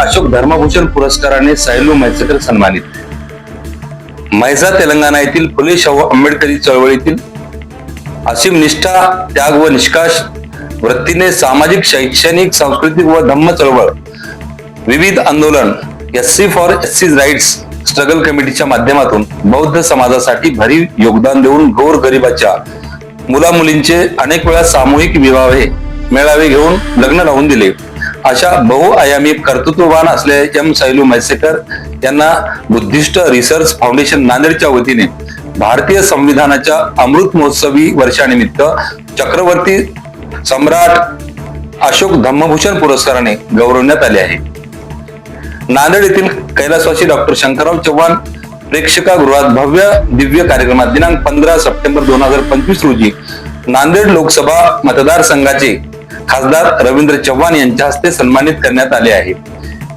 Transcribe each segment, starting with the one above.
अशोक धर्मभूषण पुरस्काराने सायलू म्हैसेकर सन्मानित मैजा तेलंगणा येथील फुले शाहू आंबेडकरी चळवळीतील असीम निष्ठा त्याग व निष्काश वृत्तीने सामाजिक शैक्षणिक सांस्कृतिक व धम्म चळवळ विविध आंदोलन S C for S C rights struggle कमिटीच्या माध्यमातून बौद्ध समाजासाठी भरीव योगदान देऊन गोर गरिबाच्या मुला मुलींचे अनेक वेळा सामूहिक विवाहे मेळावे घेऊन लग्न लावून दिले. अशा बहुआयामी कर्तृत्ववान असलेले एम सैलू म्हैसेकर यांना बुद्धिस्ट रिसर्च फाउंडेशन नांदेडच्या वतीने भारतीय संविधानाच्या अमृत महोत्सवी वर्षानिमित्त चक्रवर्ती सम्राट अशोक धम्मभूषण पुरस्काराने गौरवण्यात आले आहे. नांदेड येथील कैलासवासी डॉक्टर शंकरराव चव्हाण प्रेक्षकागृहात भव्य दिव्य कार्यक्रमात दिनांक पंधरा सप्टेंबर दोन हजार पंचवीस रोजी नांदेड लोकसभा मतदारसंघाचे खासदार रवींद्र चव्हाण यांच्या हस्ते सन्मानित करण्यात आले आहे.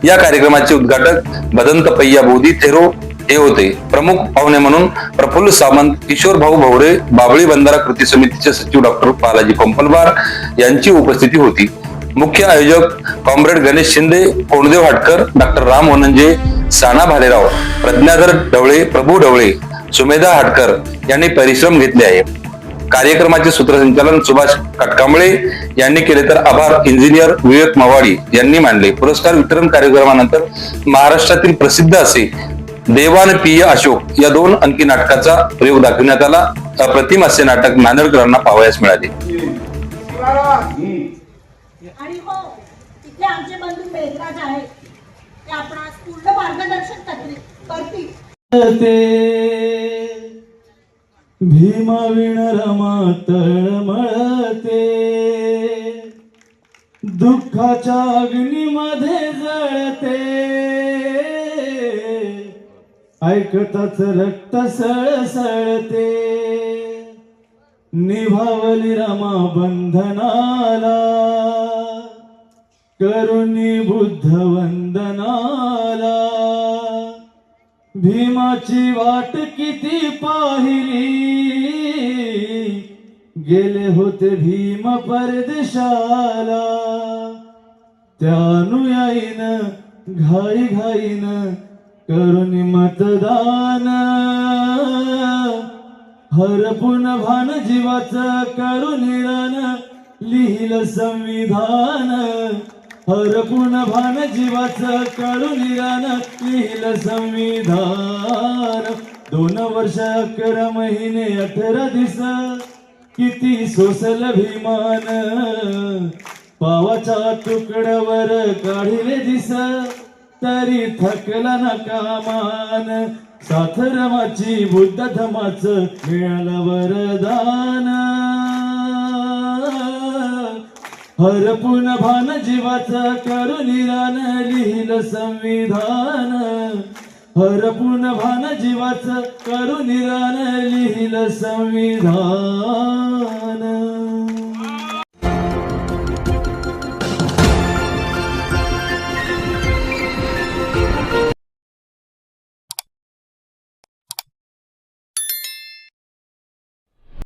या कार्यक्रमाचे उद्घाटक बदंत पय्या बोधी थेरो हे होते. प्रमुख पाहुणे म्हणून प्रफुल्ल सामंत किशोर भाऊ भवरे बाबळी बंधारा कृती समितीचे सचिव डॉक्टर बालाजी पंपलवार यांची उपस्थिती होती. मुख्य आयोजक कॉम्रेड गणेश शिंदे कोणदेव हाटकर डॉक्टर राम वनंजे साना भालेराव प्रज्ञाधर ढवळे प्रभू ढवळे सुमेधा हाटकर यांनी परिश्रम घेतले आहे कार्यक्रमाचे सूत्रसंचालन सुभाष कटकांबळे यांनी केले तर आभार. इंजिनियर विवेक मवाडी यांनी मानले. पुरस्कार वितरण कार्यक्रमानंतर महाराष्ट्रातील प्रसिद्ध असे देवान पिय अशोक या दोन अंकी नाटकाचा प्रयोग दाखवण्यात आला. अप्रतिम असे नाटक नांदेडकरांना पाहावयास मिळाले. आणि हो तिथे आमचे बंधू मेघराज आहेत. ते आपणास पूर्ण मार्गदर्शन करतील. रमा तळमळते दुःखाच्या अग्नीमध्ये जळते. ऐकताच रक्त सळसळते. निभावली रमा बंधनाला. करुणी बुद्ध वंदनाला. भीमाची वाट किती पाहिली. गेले होते भीम परदेशाला. त्या अनुयायीन घाई घाईन करुणी मतदान. हरपून भान जीवाच करून रण लिहिलं संविधान. हरपून भान जीवाच करून रण लिहिलं संविधान. दोन वर्ष अकरा महिने अठरा दिस किती सोसल भीमान पावाच्या तुकड्यावर काढिले दिस तरी थकला ना कामान साथरमाची बुद्ध धमाच मिळालं वरदान हरपून भान जीवाचा निरान लिहिलं संविधान. हरपून भान जीवाचं करुनिरान लिहिलं संविधान.